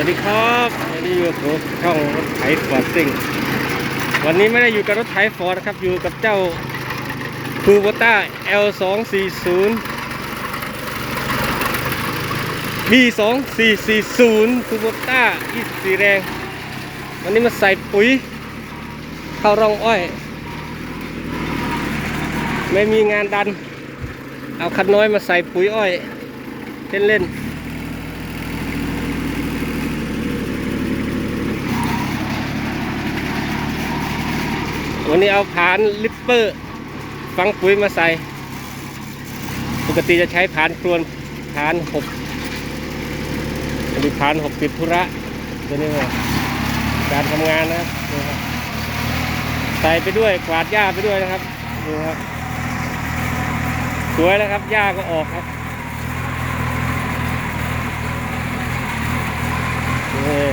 วัสดีครับวันนี้อยู่กับช่องรถไถฟอร์ดซิ่ง วันนี้ไม่ได้อยู่กับรถไถฟอร์ดนะครับ อยู่กับเจ้าคูโบต้า L240 B2440 คูโบต้า24แรง วันนี้มาใส่ปุ๋ย เข้าร่องอ้อย ไม่มีงานดัน เอาคันน้อยมาใส่ปุ๋ยอ้อย เล่นเล่นๆ วันนี้เอาผานลิปเปอร์ฟังปุ๋ยมาใส่ ปกติจะใช้ผานครวนผานหกอันนี้ผานหกติดธุระตัวนี้ว่าการทำงานนะครับใส่ไปด้วยกวาดหญ้าไปด้วยนะครับดูครับสวยแล้วครับหญ้าก็ออกครับนี่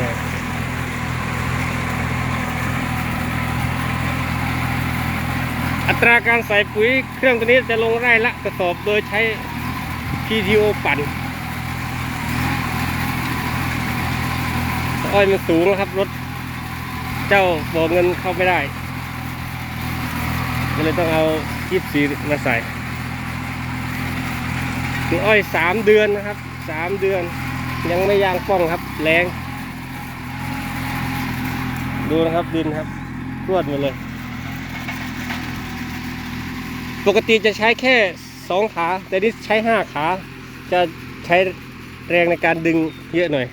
อัตราการใส่ปุ๋ยเครื่องตัวนี้จะลงไร่ละกระสอบโดยใช้ PTO ปั่นอ้อยมันสูงนะครับรถ เจ้าบอกเงินเข้าไม่ได้ ก็เลยต้องเอายีบสีมาใส่คืออ้อยสามเดือนนะครับสามเดือน ยังไม่ยางป้องครับแรง ดูนะครับดินครับรวดมาเลย ปกติจะใช้แค่สองขา แต่นี่ใช้ห้าขา จะใช้แรงในการดึงเยอะหน่อย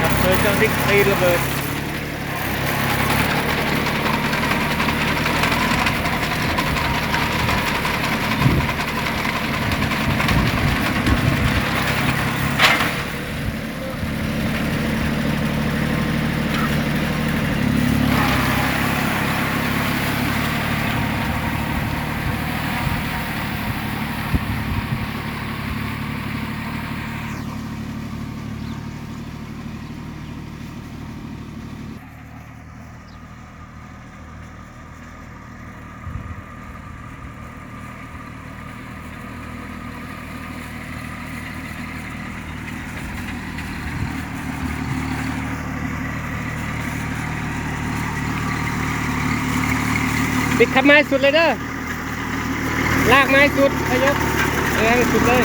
ครับเคยเจ้าดิกตีระเบิด ติดขับไม้สุดเลยเด้อลากไม้สุดพยศเออสุดเลย